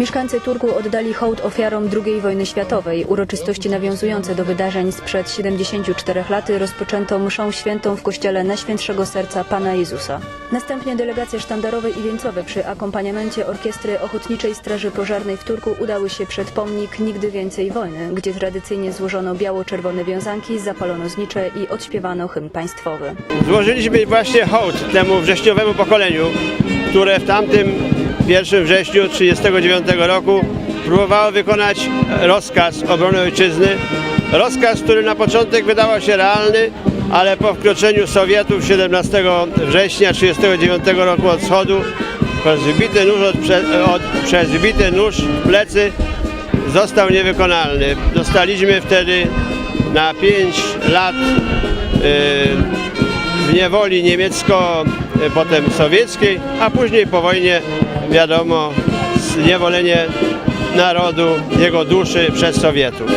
Mieszkańcy Turku oddali hołd ofiarom II wojny światowej. Uroczystości nawiązujące do wydarzeń sprzed 74 lat rozpoczęto mszą świętą w kościele Najświętszego Serca Pana Jezusa. Następnie delegacje sztandarowe i wieńcowe przy akompaniamencie orkiestry Ochotniczej Straży Pożarnej w Turku udały się przed pomnik Nigdy Więcej Wojny, gdzie tradycyjnie złożono biało-czerwone wiązanki, zapalono znicze i odśpiewano hymn państwowy. Złożyliśmy właśnie hołd temu wrześniowemu pokoleniu, które w tamtym 1 wrześniu 1939 roku próbowało wykonać rozkaz obrony ojczyzny. Rozkaz, który na początek wydawał się realny, ale po wkroczeniu Sowietów 17 września 1939 roku od wschodu przez wybity nóż, od, od, przez wybity nóż w plecy został niewykonalny. Dostaliśmy wtedy na 5 lat y, w niewoli niemiecko, y, potem sowieckiej, a później po wojnie wiadomo zniewolenie narodu, jego duszy przez Sowietów.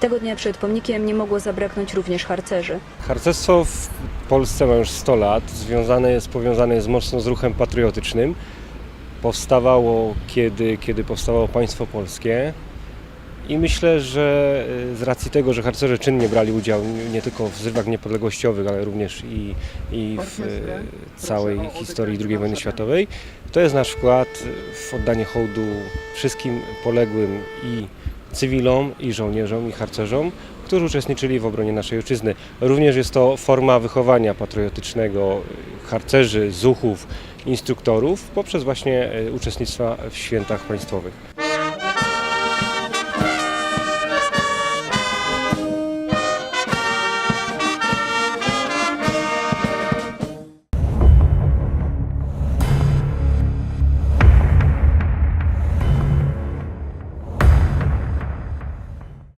Tego dnia przed pomnikiem nie mogło zabraknąć również harcerzy. Harcerstwo w Polsce ma już 100 lat, związane jest, powiązane jest mocno z ruchem patriotycznym. Powstawało kiedy, kiedy powstawało państwo polskie i myślę, że y, z racji tego, że harcerze czynnie brali udział nie tylko w zrywach niepodległościowych, ale również i, i w y, całej historii II wojny światowej, to jest nasz wkład w oddanie hołdu wszystkim poległym i cywilom, i żołnierzom, i harcerzom, którzy uczestniczyli w obronie naszej ojczyzny. Również jest to forma wychowania patriotycznego harcerzy, zuchów, instruktorów poprzez właśnie e, uczestnictwa w świętach państwowych.